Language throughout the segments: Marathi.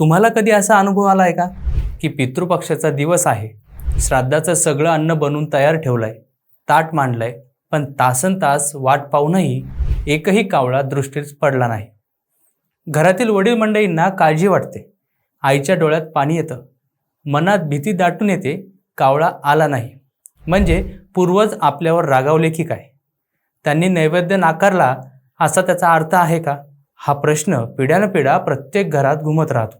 तुम्हाला कधी असा अनुभव आला आहे का? की पितृपक्षाचा दिवस आहे श्राद्धाचं सगळं अन्न बनवून तयार ठेवलंय ताट मांडलंय पण तासन तास वाट पाहूनही एकही कावळा दृष्टीस पडला नाही. घरातील वडील मंडळींना काळजी वाटते. आईच्या डोळ्यात पाणी येतं. मनात भीती दाटून येते कावळा आला नाही. म्हणजे पूर्वज आपल्यावर रागावले की काय? त्यांनी नैवेद्य नाकारला असा त्याचा अर्थ आहे का? हा प्रश्न पिढ्यानपिढ्या प्रत्येक घरात घुमत राहतो.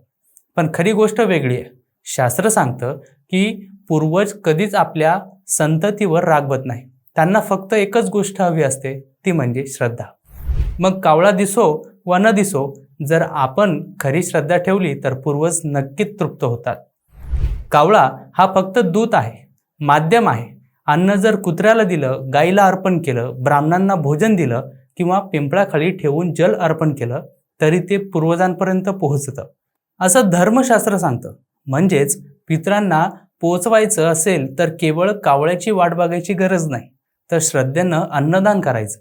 पण खरी गोष्ट वेगळी आहे. शास्त्र सांगतं की पूर्वज कधीच आपल्या संततीवर रागवत नाही. त्यांना फक्त एकच गोष्ट हवी असते ती म्हणजे श्रद्धा. मग कावळा दिसो वा न दिसो जर आपण खरी श्रद्धा ठेवली तर पूर्वज नक्कीच तृप्त होतात. कावळा हा फक्त दूत आहे माध्यम आहे. अन्न जर कुत्र्याला दिलं गाईला अर्पण केलं ब्राह्मणांना भोजन दिलं किंवा पिंपळाखाली ठेवून जल अर्पण केलं तरी ते पूर्वजांपर्यंत पोहोचतं. असं धर्मशास्त्र सांगतं. म्हणजेच पितरांना पोचवायचं असेल तर केवळ कावळ्याची वाट बघायची गरज नाही तर श्रद्धेनं अन्नदान करायचं.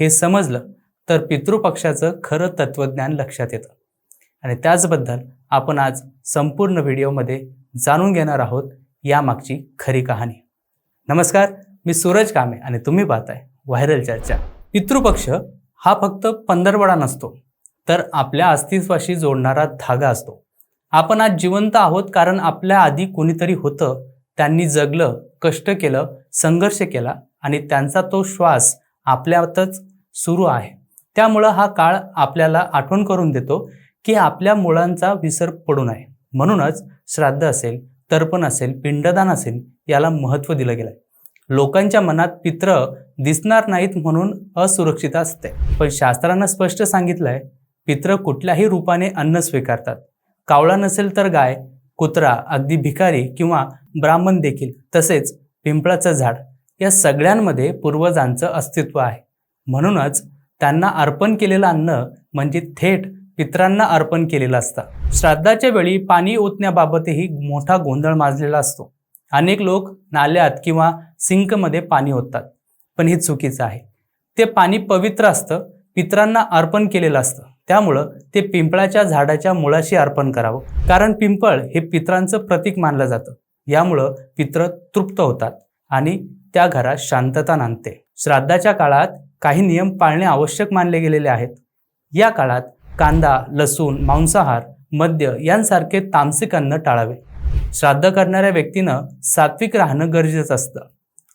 हे समजलं तर पितृपक्षाचं खरं तत्त्वज्ञान लक्षात येतं. आणि त्याचबद्दल आपण आज संपूर्ण व्हिडिओमध्ये जाणून घेणार आहोत यामागची खरी कहाणी. नमस्कार मी सूरज कामे आणि तुम्ही पाहताय व्हायरल चर्चा. पितृपक्ष हा फक्त पंधरवडा नसतो तर आपल्या अस्तित्वाशी जोडणारा धागा असतो. आपण आज जिवंत आहोत कारण आपल्या आधी कोणीतरी होतं. त्यांनी जगलं कष्ट केलं संघर्ष केला आणि त्यांचा तो श्वास आपल्यातच सुरू आहे. त्यामुळं हा काळ आपल्याला आठवण करून देतो की आपल्या मुळांचा विसर पडू नये. म्हणूनच श्राद्ध असेल तर्पण असेल पिंडदान असेल याला महत्त्व दिलं गेलं आहे लोकांच्या मनात पित्र दिसणार नाहीत म्हणून असुरक्षित असते. पण शास्त्रानं स्पष्ट सांगितलं आहे पित्र कुठल्याही रूपाने अन्न स्वीकारतात. कावळा नसेल तर गाय कुत्रा अगदी भिकारी किंवा ब्राह्मण देखील तसेच पिंपळाचं झाड या सगळ्यांमध्ये पूर्वजांचं अस्तित्व आहे. म्हणूनच त्यांना अर्पण केलेलं अन्न म्हणजे थेट पित्रांना अर्पण केलेलं असतं. श्राद्धाच्या वेळी पाणी ओतण्याबाबतही मोठा गोंधळ माजलेला असतो. अनेक लोक नाल्यात किंवा सिंकमध्ये पाणी ओततात. पण हे चुकीचं आहे. ते पाणी पवित्र असतं पित्रांना अर्पण केलेलं असतं. त्यामुळं ते पिंपळाच्या झाडाच्या मुळाशी अर्पण करावं. कारण पिंपळ हे पित्रांचं प्रतीक मानलं जातं. यामुळं पित्र तृप्त होतात आणि त्या घरात शांतता नांदते. श्राद्धाच्या काळात काही नियम पाळणे आवश्यक मानले गेलेले आहेत. या काळात कांदा लसूण मांसाहार मद्य यांसारखे तामसिक अन्न टाळावे. श्राद्ध करणाऱ्या व्यक्तीनं सात्विक राहणं गरजेचं असतं.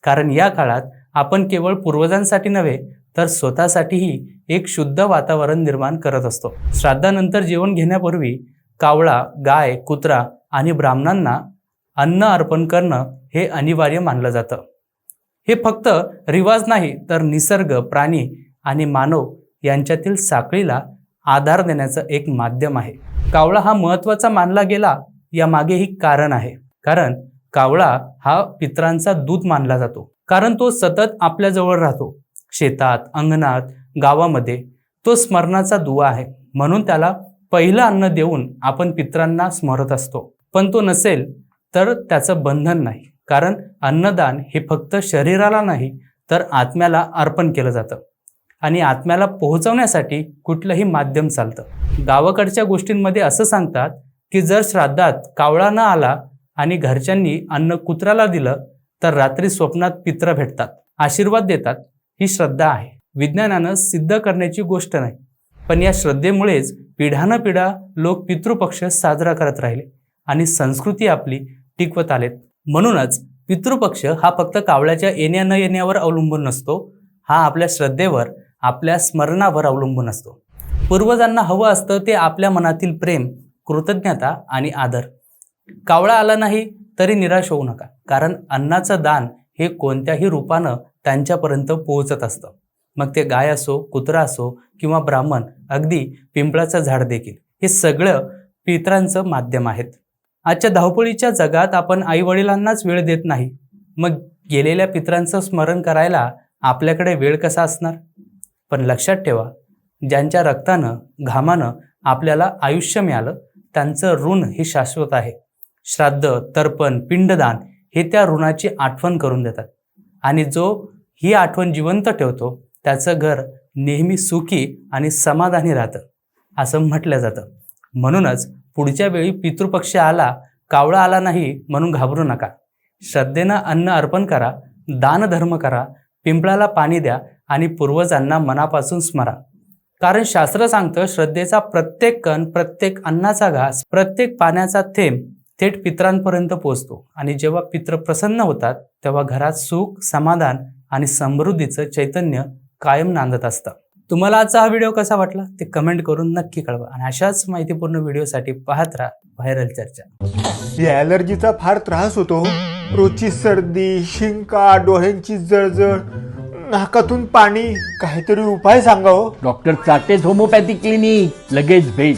कारण या काळात आपण केवळ पूर्वजांसाठी नव्हे तर स्वतःसाठीही एक शुद्ध वातावरण निर्माण करत असतो. श्राद्धानंतर जेवण घेण्यापूर्वी कावळा गाय कुत्रा आणि ब्राह्मणांना अन्न अर्पण करणं हे अनिवार्य मानलं जातं. हे फक्त रिवाज नाही तर निसर्ग प्राणी आणि मानव यांच्यातील साखळीला आधार देण्याचं एक माध्यम आहे. कावळा हा महत्त्वाचा मानला गेला यामागेही कारण आहे. कारण कावळा हा पित्रांचा दूत मानला जातो. कारण तो सतत आपल्याजवळ राहतो. शेतात अंगणात गावामध्ये तो स्मरणाचा दुवा आहे. म्हणून त्याला पहिलं अन्न देऊन आपण पित्रांना स्मरत असतो. पण तो नसेल तर त्याचं बंधन नाही. कारण अन्नदान हे फक्त शरीराला नाही तर आत्म्याला अर्पण केलं जातं. आणि आत्म्याला पोहोचवण्यासाठी कुठलंही माध्यम चालतं. गावाकडच्या गोष्टींमध्ये असं सांगतात की जर श्राद्धात कावळा न आला आणि घरच्यांनी अन्न कुत्र्याला दिलं तर रात्री स्वप्नात पित्र भेटतात. आशीर्वाद देतात. ही श्रद्धा आहे. विज्ञानानं सिद्ध करण्याची गोष्ट नाही. पण या श्रद्धेमुळेच पिढ्यानपिढ्या लोक पितृपक्ष साजरा करत राहिले आणि संस्कृती आपली टिकवत आलेत. म्हणूनच पितृपक्ष हा फक्त कावळ्याच्या येण्या न येण्यावर अवलंबून नसतो हा आपल्या श्रद्धेवर आपल्या स्मरणावर अवलंबून असतो. पूर्वजांना हवं असतं ते आपल्या मनातील प्रेम कृतज्ञता आणि आदर. कावळा आला नाही तरी निराश होऊ नका. कारण अन्नाचं दान हे कोणत्याही रूपानं त्यांच्यापर्यंत पोहोचत असतं. मग ते गाय असो कुत्रा असो किंवा ब्राह्मण अगदी पिंपळाचं झाड देखील हे सगळं पित्रांचं माध्यम आहेत. आजच्या धावपळीच्या जगात आपण आईवडिलांनाच वेळ देत नाही. मग गेलेल्या पित्रांचं स्मरण करायला आपल्याकडे वेळ कसा असणार? पण लक्षात ठेवा ज्यांच्या रक्तानं घामानं आपल्याला आयुष्य मिळालं त्यांचं ऋण हे शाश्वत आहे. श्राद्ध तर्पण पिंडदान हे त्या ऋणाची आठवण करून देतात. आणि जो ही आठवण जिवंत ठेवतो त्याचं घर नेहमी सुखी आणि समाधानी राहतं असं म्हटलं जातं. म्हणूनच पुढच्या वेळी पितृपक्ष आला कावळा आला नाही म्हणून घाबरू नका. श्रद्धेनं अन्न अर्पण करा दानधर्म करा पिंपळाला पाणी द्या आणि पूर्वजांना मनापासून स्मरा. कारण शास्त्र सांगतं श्रद्धेचा प्रत्येक कण प्रत्येक अन्नाचा घास प्रत्येक पाण्याचा थेंब थेट पित्रांपर्यंत पोहोचतो. आणि जेव्हा पित्र प्रसन्न होतात तेव्हा घरात सुख समाधान आणि समृद्धीचं चैतन्य कायम नांदत असतं. तुम्हाला आजचा हा व्हिडिओ कसा वाटला? ते कमेंट करून नक्की कळवा. आणि अशाच माहितीपूर्ण व्हिडिओसाठी पाहत राहा व्हायरल चर्चा. या ॲलर्जीचा फार त्रास होतो रोजची सर्दी शिंका डोळ्यांची जळजळ नाकातून पाणी काहीतरी उपाय सांगा हो. डॉक्टर चाटेज होमोपॅथी क्लिनिक लगेच भेट.